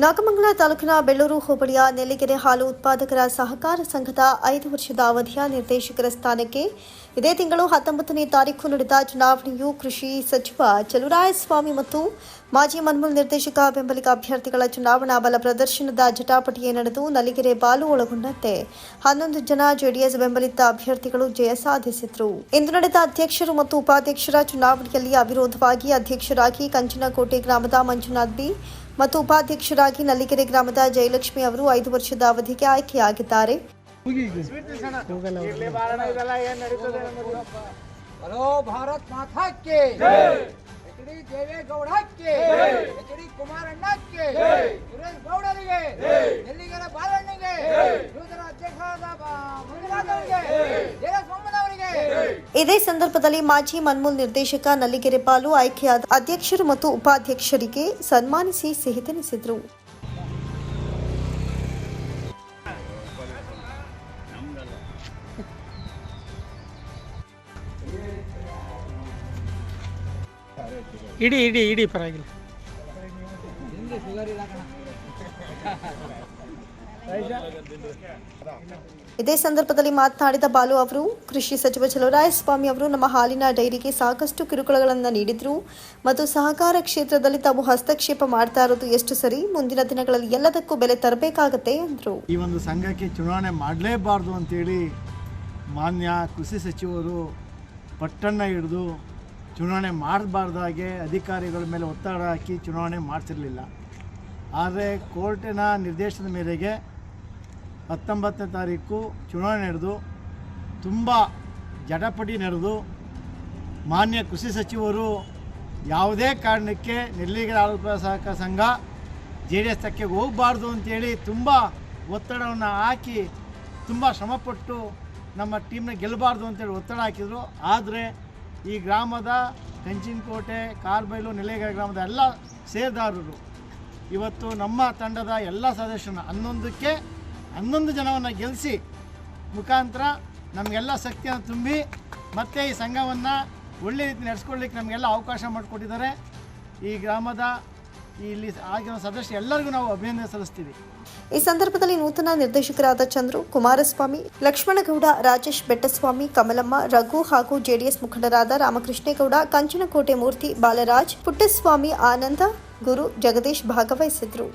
ನಾಗಮಂಗಲ ತಾಲೂಕಿನ ಬೆಳ್ಳೂರು ಹೋಬಳಿಯ ನೆಲ್ಲಿಗೆರೆ ಹಾಲು ಉತ್ಪಾದಕರ ಸಹಕಾರ ಸಂಘದ ಐದು ವರ್ಷದ ಅವಧಿಯ ನಿರ್ದೇಶಕರ ಸ್ಥಾನಕ್ಕೆ ಇದೇ ತಿಂಗಳು ಹತ್ತೊಂಬತ್ತನೇ ತಾರೀಕು ನಡೆದ ಚುನಾವಣೆಯು ಕೃಷಿ ಸಚಿವ ಚಲುರಾಯಸ್ವಾಮಿ ಮತ್ತು ಮಾಜಿ ಮನ್ಮೂಲ್ ನಿರ್ದೇಶಕ ಬೆಂಬಲಿಗ ಅಭ್ಯರ್ಥಿಗಳ ಚುನಾವಣಾ ಬಲ ಪ್ರದರ್ಶನದ ಜಟಾಪಟಿಯೇ ನಡೆದು ನಲಿಗೆರೆ ಬಾಲು ಒಳಗೊಂಡಂತೆ ಹನ್ನೊಂದು ಜನ ಜೆಡಿಎಸ್ ಬೆಂಬಲಿತ ಅಭ್ಯರ್ಥಿಗಳು ಜಯ ಸಾಧಿಸಿದ್ರು. ಇಂದು ನಡೆದ ಅಧ್ಯಕ್ಷರು ಮತ್ತು ಉಪಾಧ್ಯಕ್ಷರ ಚುನಾವಣೆಯಲ್ಲಿ ಅವಿರೋಧವಾಗಿ ಅಧ್ಯಕ್ಷರಾಗಿ ಕಂಚನಕೋಟೆ ಗ್ರಾಮದ ಮಂಜುನಾಥ್ ಬಿ ಮತ್ತು ಉಪಾಧ್ಯಕ್ಷರಾಗಿ ನಲ್ಲಿಕೆರೆ ಗ್ರಾಮದ ಜಯಲಕ್ಷ್ಮಿ ಅವರು ಐದು ವರ್ಷದ ಅವಧಿಗೆ ಆಯ್ಕೆಯಾಗಿದ್ದಾರೆ. Hello Bharat Mata K H D Deve Gowda ಇದೇ ಸಂದರ್ಭದಲ್ಲಿ ಮಾಜಿ ಮನ್ಮೂಲ್ ನಿರ್ದೇಶಕ ನಲ್ಲಿಗೆರೆ ಪಾಲು ಆಯ್ಕೆಯಾದ ಅಧ್ಯಕ್ಷರು ಮತ್ತು ಉಪಾಧ್ಯಕ್ಷರಿಗೆ ಸನ್ಮಾನಿಸಿ ಸಿಹಿ ತಿನ್ನಿಸಿದರು ಇಡಿ ಇಡಿ ಇಡಿ ಪರವಾಗಿಲ್ಲ. ಇದೇ ಸಂದರ್ಭದಲ್ಲಿ ಮಾತನಾಡಿದ ಬಾಲು ಅವರು, ಕೃಷಿ ಸಚಿವ ಸ್ವಾಮಿ ಅವರು ನಮ್ಮ ಹಾಲಿನ ಡೈರಿಗೆ ಸಾಕಷ್ಟು ಕಿರುಕುಳಗಳನ್ನು ನೀಡಿದ್ರು. ಮತ್ತು ಸಹಕಾರ ಕ್ಷೇತ್ರದಲ್ಲಿ ತಾವು ಹಸ್ತಕ್ಷೇಪ ಮಾಡ್ತಾ ಇರೋದು ಎಷ್ಟು ಸರಿ? ಮುಂದಿನ ದಿನಗಳಲ್ಲಿ ಎಲ್ಲದಕ್ಕೂ ಬೆಲೆ ತರಬೇಕಾಗತ್ತೆ ಎಂದರು ಈ ಒಂದು ಸಂಘಕ್ಕೆ ಚುನಾವಣೆ ಮಾಡಲೇಬಾರ್ದು ಅಂತೇಳಿ ಮಾನ್ಯ ಕೃಷಿ ಸಚಿವರು ಪಟ್ಟಣ ಹಿಡಿದು ಚುನಾವಣೆ ಮಾಡಬಾರ್ದಾಗೆ ಅಧಿಕಾರಿಗಳ ಮೇಲೆ ಒತ್ತಡ ಹಾಕಿ ಚುನಾವಣೆ ಮಾಡ್ತಿರಲಿಲ್ಲ. ಆದರೆ ಕೋರ್ಟಿನ ನಿರ್ದೇಶನದ ಮೇರೆಗೆ ಹತ್ತೊಂಬತ್ತನೇ ತಾರೀಕು ಚುನಾವಣೆ ನಡೆದು ತುಂಬ ಜಟಪಟಿ ನಡೆದು ಮಾನ್ಯ ಕೃಷಿ ಸಚಿವರು ಯಾವುದೇ ಕಾರಣಕ್ಕೆ ನೆಲ್ಲಿಗರ ಆರೋಗ್ಯ ಸಹಕಾರ ಸಂಘ ಜೆ ಡಿ ಎಸ್ ತಕ್ಕೆ ಹೋಗಬಾರ್ದು ಅಂತೇಳಿ ತುಂಬ ಒತ್ತಡವನ್ನು ಹಾಕಿ ತುಂಬ ಶ್ರಮಪಟ್ಟು ನಮ್ಮ ಟೀಮ್ನ ಗೆಲ್ಲಬಾರ್ದು ಅಂತೇಳಿ ಒತ್ತಡ ಹಾಕಿದರು. ಆದರೆ ಈ ಗ್ರಾಮದ ಕಂಚಿನಕೋಟೆ, ಕಾರ್ಬೈಲು ನೆಲೆಗರ ಗ್ರಾಮದ ಎಲ್ಲ ಸೇರ್ದಾರರು. ಇವತ್ತು ನಮ್ಮ ತಂಡದ ಎಲ್ಲ ಸದಸ್ಯರನ್ನ ಹನ್ನೊಂದಕ್ಕೆ ಹನ್ನೊಂದು ಜನವನ್ನು ಗೆಲ್ಲಿಸಿ ಮುಖಾಂತರ ನಮಗೆಲ್ಲ ಶಕ್ತಿಯನ್ನು ತುಂಬಿ ಮತ್ತೆ ಈ ಸಂಘವನ್ನು ಒಳ್ಳೆ ರೀತಿ ನಡೆಸ್ಕೊಳ್ಳಿಕ್ಕೆ ನಮಗೆಲ್ಲ ಅವಕಾಶ ಮಾಡಿಕೊಟ್ಟಿದ್ದಾರೆ. ಈ ಗ್ರಾಮದ ಇಲ್ಲಿ ಆಗಿರೋ ಸದಸ್ಯ ಎಲ್ಲರಿಗೂ ನಾವು ಅಭಿನಂದನೆ ಸಲ್ಲಿಸ್ತೀವಿ. ಈ ಸಂದರ್ಭದಲ್ಲಿ ನೂತನ ನಿರ್ದೇಶಕರಾದ ಚಂದ್ರು, ಕುಮಾರಸ್ವಾಮಿ, ಲಕ್ಷ್ಮಣಗೌಡ, ರಾಜೇಶ್ ಬೆಟ್ಟಸ್ವಾಮಿ, ಕಮಲಮ್ಮ, ರಘು ಹಾಗೂ ಜೆಡಿಎಸ್ ಮುಖಂಡರಾದ ರಾಮಕೃಷ್ಣೇಗೌಡ, ಕಂಚನಕೋಟೆ ಮೂರ್ತಿ ಬಾಲರಾಜ್, ಪುಟ್ಟಸ್ವಾಮಿ ಆನಂದ, ಗುರು ಜಗದೀಶ್ ಭಾಗವಹಿಸಿದ್ರು.